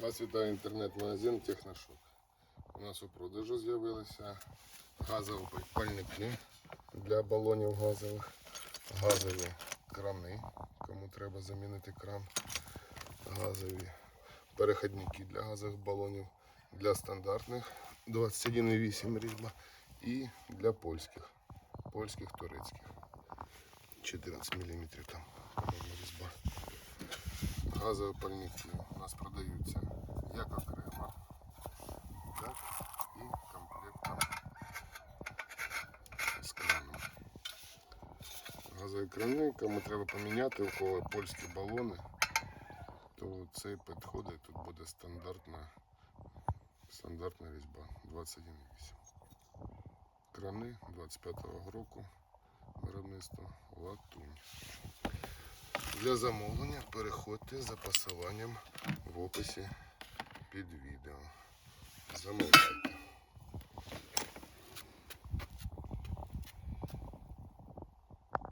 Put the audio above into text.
Вас вітає інтернет-магазин Техношок. У нас у продажу з'явилися газові пальники для балонів газових, газові крани, кому треба замінити кран, газові переходники для газових балонів, для стандартних 21,8 різьба і для польських, польських, турецьких. 14 мм там різьба. Газові пальники у нас продаються як окремо, так і комплектом з краном. Газові крани, кому треба поміняти, у кого польські балони, то цей підходить, тут буде стандартна, стандартна різьба 21,8. Крани 25-го року виробництва латунь. Для замовлення переходьте за посиланням в описі під відео. Замовляйте.